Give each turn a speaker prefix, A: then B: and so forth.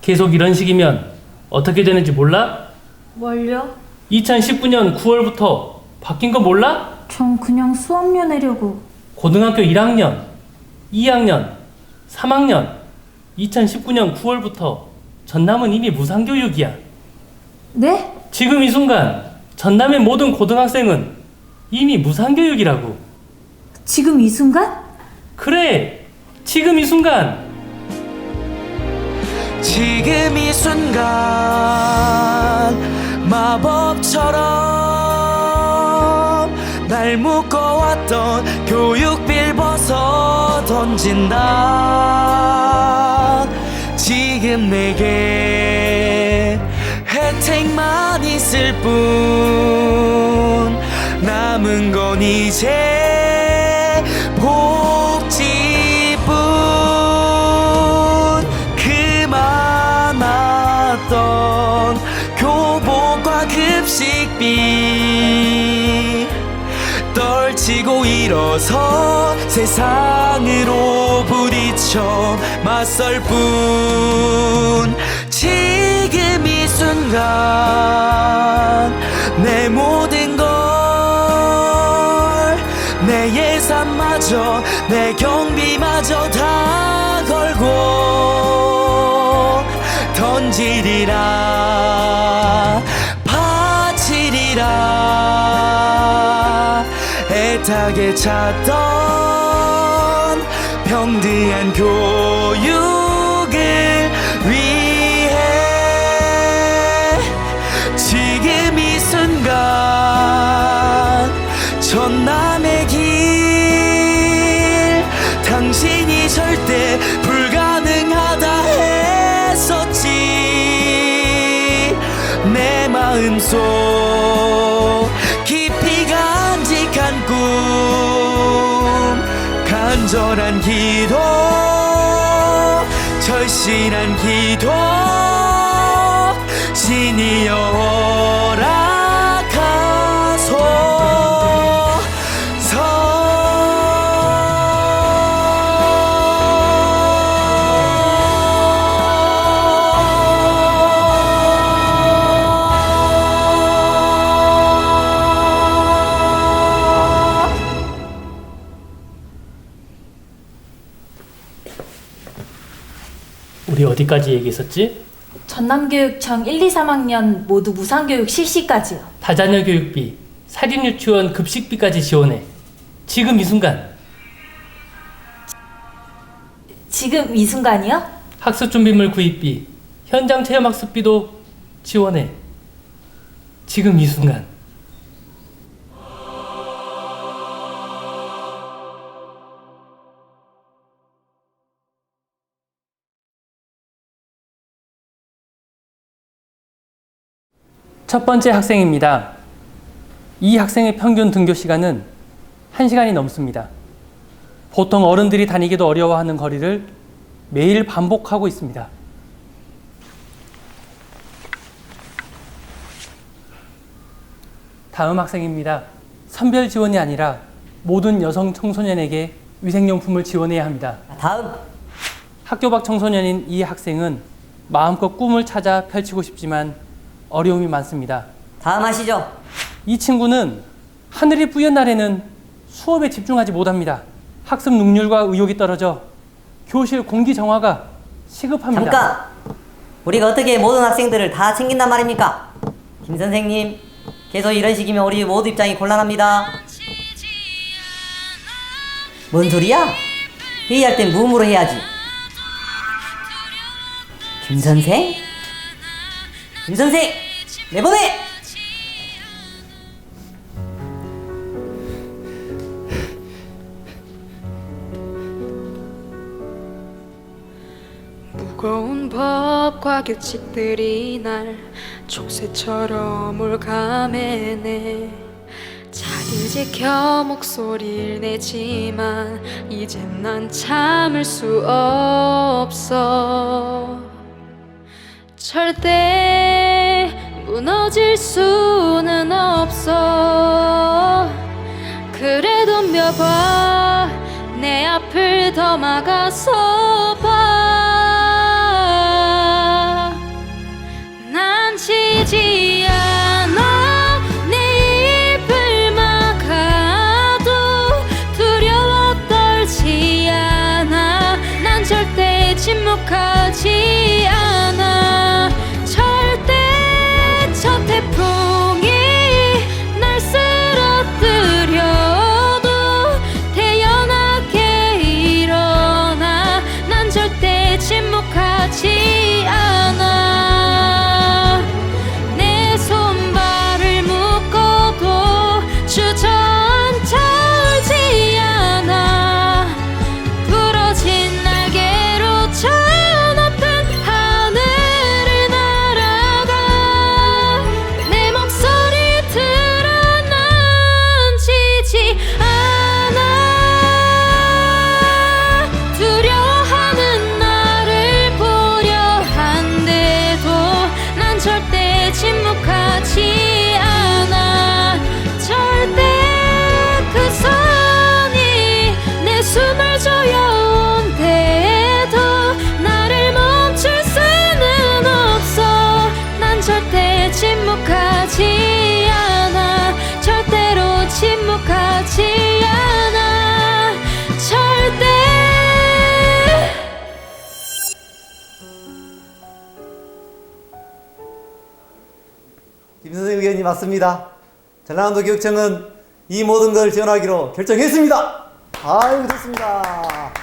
A: 계속 이런 식이면 어떻게 되는지 몰라?
B: 뭘요?
A: 2019년 9월부터 바뀐 거 몰라?
B: 전 그냥 수업료 내려고.
A: 고등학교 1학년, 2학년, 3학년 2019년 9월부터 전남은 이미 무상교육이야.
B: 네?
A: 지금 이 순간 전남의 모든 고등학생은 이미 무상교육이라고.
B: 지금 이 순간?
A: 그래, 지금 이 순간
C: 지금 이 순간 마법처럼 날 묶어왔던 교육빌 벗어 던진다. 지금 내게 혜택만 있을 뿐 남은 건 이제 급식비 떨치고 일어서 세상으로 부딪혀 맞설 뿐. 지금 이 순간 내 모든 걸 내 예산마저 내 경비마저 다 걸고 던지리라 바치리라 애타게 찾던 평등한 교육을 위해 지금 이 순간 전남의 길 당신이 절대 간절한 기도 절실한 기도 신이여 허락
A: 어디까지 얘기했었지?
B: 전남교육청 1, 2, 3학년 모두 무상교육 실시까지요.
A: 다자녀 교육비, 사립 유치원 급식비까지 지원해. 지금 이 순간
B: 지금 이 순간이요?
A: 학습 준비물 구입비, 현장 체험 학습비도 지원해. 지금 이 순간. 첫 번째 학생입니다. 이 학생의 평균 등교 시간은 1시간이 넘습니다. 보통 어른들이 다니기도 어려워하는 거리를 매일 반복하고 있습니다. 다음 학생입니다. 선별 지원이 아니라 모든 여성 청소년에게 위생용품을 지원해야 합니다.
D: 다음
A: 학교 밖 청소년인 이 학생은 마음껏 꿈을 찾아 펼치고 싶지만 어려움이 많습니다.
D: 다음 하시죠.
A: 이 친구는 하늘이 뿌연 날에는 수업에 집중하지 못합니다. 학습 능률과 의욕이 떨어져 교실 공기 정화가 시급합니다.
D: 잠깐. 우리가 어떻게 모든 학생들을 다 챙긴단 말입니까? 김 선생님, 계속 이런 식이면 우리 모두 입장이 곤란합니다. 뭔 소리야? 회의할 땐 무음으로 해야지. 김 선생? 김 선생! 내보내!
E: 무거운 법과 규칙들이 날 족쇄처럼 올가매네 자리 지켜 목소리를 내지만 이젠 난 참을 수 없어 절대 무너질 수는 없어. 그래도 몇 번 내 앞을 더 막아서
F: 김선생 의원이 맞습니다. 전라남도 교육청은 이 모든 걸 지원하기로 결정했습니다. 아유, 좋습니다.